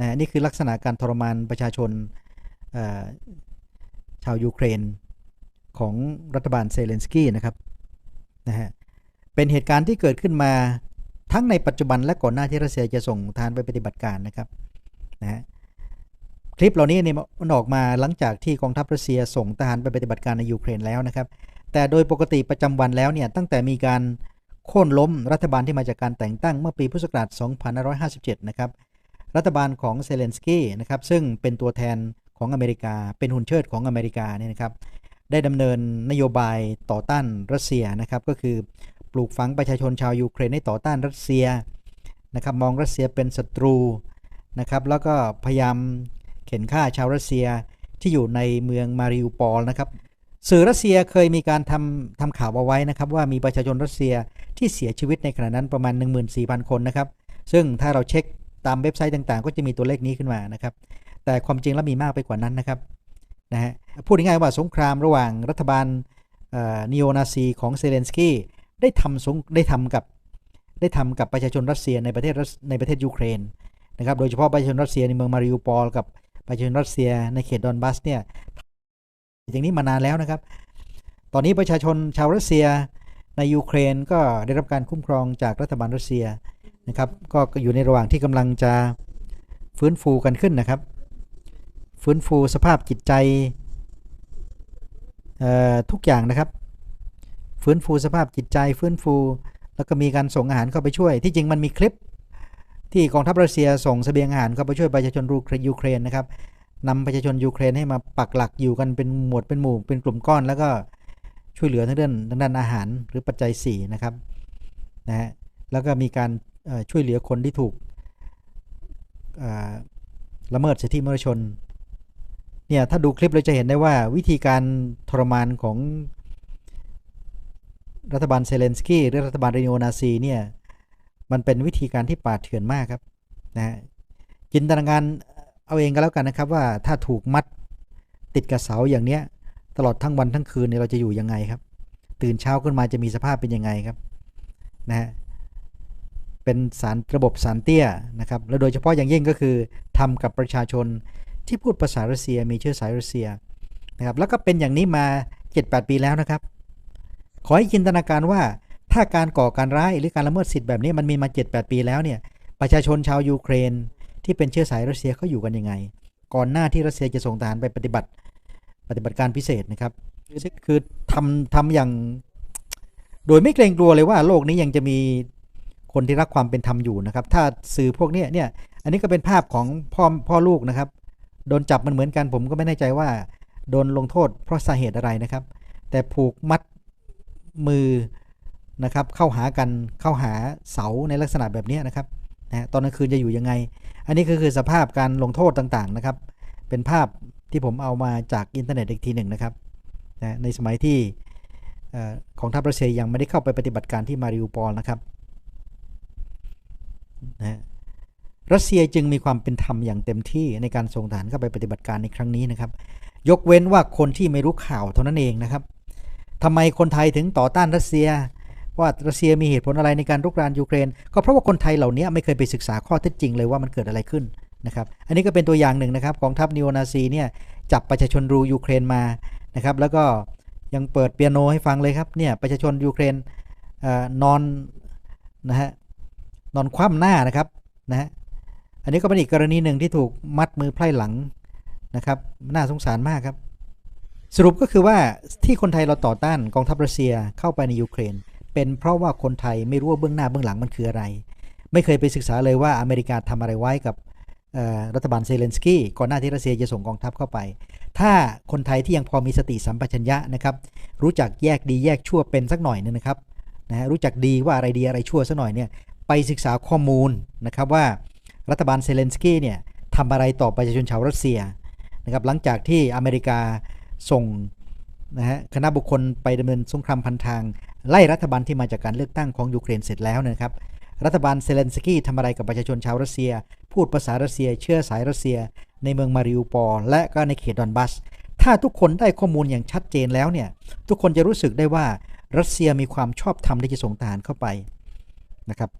นะนี่คือลักษณะการทรมานประชาชนชาวยูเครนของรัฐบาลเซเลนสกี้นะครับนะฮะเป็นเหตุการณ์ที่เกิดขึ้นมาทั้งในปัจจุบันและก่อนหน้าที่รัสเซียจะส่งทานไปปฏิบัติการนะครับนะฮะคลิปเหล่านี้เนี่ยมันออกมาหลังจากที่กองทัพรัสเซียส่งทหารไปปฏิบัติการในยูเครนแล้วนะครับ แต่โดยปกติประจำวันแล้วเนี่ยตั้งแต่มีการโค่นล้มรัฐบาลที่มาจากการแต่งตั้งเมื่อปีพุทธศักราช2557 นะครับ รัฐบาลของเซเลนสกี้นะครับซึ่งเป็นตัวแทนของอเมริกา เป็นหุ่นเชิดของอเมริกาเนี่ยนะครับได้ดำเนินนโยบายต่อต้านรัสเซียนะครับก็คือปลูกฝังประชาชนชาวยูเครนให้ต่อต้านรัสเซียนะครับมองรัสเซียเป็นศัตรูนะครับแล้วก็พยายามเข็นฆ่าชาวรัสเซียที่อยู่ในเมืองมาริอูปอลนะครับสื่อรัสเซียเคยมีการทำทำข่าวเอาไว้นะครับว่ามีประชาชนรัสเซียที่เสียชีวิตในขณะนั้นประมาณ 14,000 คนนะครับ ซึ่งถ้าเราเช็ค ตามเว็บไซต์ต่างๆ ก็จะมีตัวเลขนี้ขึ้นมานะครับ แต่ความจริงแล้วมีมากไปกว่านั้นนะครับนะฮะพูดง่ายๆว่าสงครามระหว่างรัฐบาลนิโอนาซีของเซเลนสกี้ได้ทำสงได้ทำกับได้ทำกับประชาชนรัสเซียในประเทศในประเทศยูเครนนะครับ โดยเฉพาะประชาชนรัสเซียในเมืองมาริอูปอลกับประชาชนรัสเซียในเขตดอนบัสเนี่ยอย่างนี้มานานแล้วนะครับ ตอนนี้ประชาชนชาวรัสเซียในยูเครนก็ได้รับการคุ้มครองจากรัฐบาลรัสเซีย นะครับ ก็อยู่ในระหว่างที่กำลังจะฟื้นฟูกันขึ้นนะครับ ฟื้นฟูสภาพจิตใจทุกอย่างนะครับ ฟื้นฟูสภาพจิตใจ ฟื้นฟู แล้วก็มีการส่งอาหารเข้าไปช่วย ที่จริงมันมีคลิป ที่กองทัพรัสเซียส่งสเสบียงอาหารเข้าไปช่วยประชาชนยูเครนนะครับนำประชาชนยูเครนให้มาปักหลักอยู่กันเป็นหมวดเป็นหมู่เป็นกลุ่มก้อน แล้วก็ช่วยเหลือทั้งด้านทางด้านอาหารหรือปัจจัย4นะครับนะฮะแล้วก็มีการ ช่วยเหลือคนที่ถูกละเมิดสิทธิมนุษยชนเนี่ยถ้าดูคลิปเราจะเห็นได้ว่าวิธีการทรมานของรัฐบาลเซเลนสกี้หรือรัฐบาลเรโอนาซีเนี่ยมันเป็นวิธีการที่ป่าเถื่อนมากครับนะจินตนาการเอาเองก็แล้วกันนะครับว่าถ้าถูกมัดติดกับเสาอย่างเนี้ยตลอดทั้งวันทั้งคืนเนี่ยเราจะอยู่ยังไงครับ ตื่นเช้าขึ้นมาจะมีสภาพเป็นยังไงครับนะฮะ เป็นสารระบบสารเตี้ยนะครับและโดยเฉพาะอย่างยิ่งก็คือทำกับประชาชนที่พูดภาษารัสเซียมีเชื้อสายรัสเซียนะครับแล้วก็เป็นอย่างนี้มา 7-8 ปีแล้วนะครับ ขอให้จินตนาการว่าถ้าการก่อการร้ายหรือการละเมิดสิทธิ์แบบนี้มันมีมา 7-8 ปีแล้วเนี่ยประชาชนชาวยูเครน ที่เป็นเชื้อสายรัสเซียเขาอยู่กันยังไง ก่อนหน้าที่รัสเซียจะส่งทหารไปปฏิบัติปฏิบัติการพิเศษนะครับคือทำทำอย่าง โดยไม่เกรงกลัวเลยว่าโลกนี้ยังจะมี คนที่รักความเป็นธรรมอยู่นะครับ ถ้าสื่อพวกนี้เนี่ย อันนี้ก็เป็นภาพของพ่อพ่อลูกนะครับ โดนจับมันเหมือนกัน ผมก็ไม่แน่ใจว่า โดนลงโทษเพราะสาเหตุอะไรนะครับ แต่ผูกมัดมือนะครับ เข้าหากันเข้าหาเสาในลักษณะแบบนี้นะครับนะตอนกลางคืนจะอยู่ยังไง อันนี้ก็คือสภาพการลงโทษต่างๆนะครับ เป็นภาพที่ผมเอามาจากอินเทอร์เน็ตอีกทีหนึ่งนะครับนะในสมัยที่ของทัพรัสเซียยังไม่ได้เข้าไปปฏิบัติการที่มาริอูปอลนะครับ นะรัสเซียจึงมีความเป็นธรรมอย่างเต็มที่ในการส่งทหารเข้าไปปฏิบัติการในครั้งนี้นะครับ ยกเว้นว่าคนที่ไม่รู้ข่าวเท่านั้นเองนะครับทำไมคนไทยถึงต่อต้านรัสเซีย ว่ารัสเซียมีเหตุผลอะไรในการรุกรานยูเครน ก็เพราะว่าคนไทยเหล่านี้ไม่เคยไปศึกษาข้อเท็จจริงเลยว่ามันเกิดอะไรขึ้นนะครับ อันนี้ก็เป็นตัวอย่างหนึ่งนะครับกองทัพนิโอนาซีเนี่ยจับประชาชนรูยูเครนมานะครับ แล้วก็ยังเปิดเปียโนให้ฟังเลยครับเนี่ยประชาชนยูเครนนอนนะฮะ นอนคว่ำหน้านะครับนะฮะอันนี้ก็เป็นอีกกรณีหนึ่งที่ถูกมัดมือไพร่หลังนะครับ น่าสงสารมากครับ สรุปก็คือว่าที่คนไทยเราต่อต้านกองทัพรัสเซียเข้าไปในยูเครน เป็นเพราะว่าคนไทยไม่รู้ว่าเบื้องหน้าเบื้องหลังมันคืออะไร ไม่เคยไปศึกษาเลยว่าอเมริกาทำอะไรไว้กับรัฐบาลเซเลนสกี้ก่อนหน้าที่รัสเซียจะส่งกองทัพเข้าไป ถ้าคนไทยที่ยังพอมีสติสัมปชัญญะนะครับ รู้จักแยกดีแยกชั่วเป็นสักหน่อยนึงนะครับนะรู้จักดีว่าอะไรดีอะไรชั่วสักหน่อยเนี่ย ไปศึกษาข้อมูลนะครับว่ารัฐบาลเซเลนสกี้เนี่ยทำอะไรต่อประชาชนชาวรัสเซียนะครับหลังจากที่อเมริกาส่งนะฮะคณะบุคคลไปดำเนินสงครามพันทาง ไล่รัฐบาลที่มาจากการเลือกตั้งของยูเครนเสร็จแล้วนะครับ รัฐบาลเซเลนสกี้ทำอะไรกับประชาชนชาวรัสเซีย พูดภาษารัสเซีย เชื่อสายรัสเซีย ในเมืองมาริอูปอลและก็ในเขตดอนบัส ถ้าทุกคนได้ข้อมูลอย่างชัดเจนแล้วเนี่ยทุกคนจะรู้สึกได้ว่ารัสเซียมีความชอบธรรมที่จะส่งทหารเข้าไปนะครับ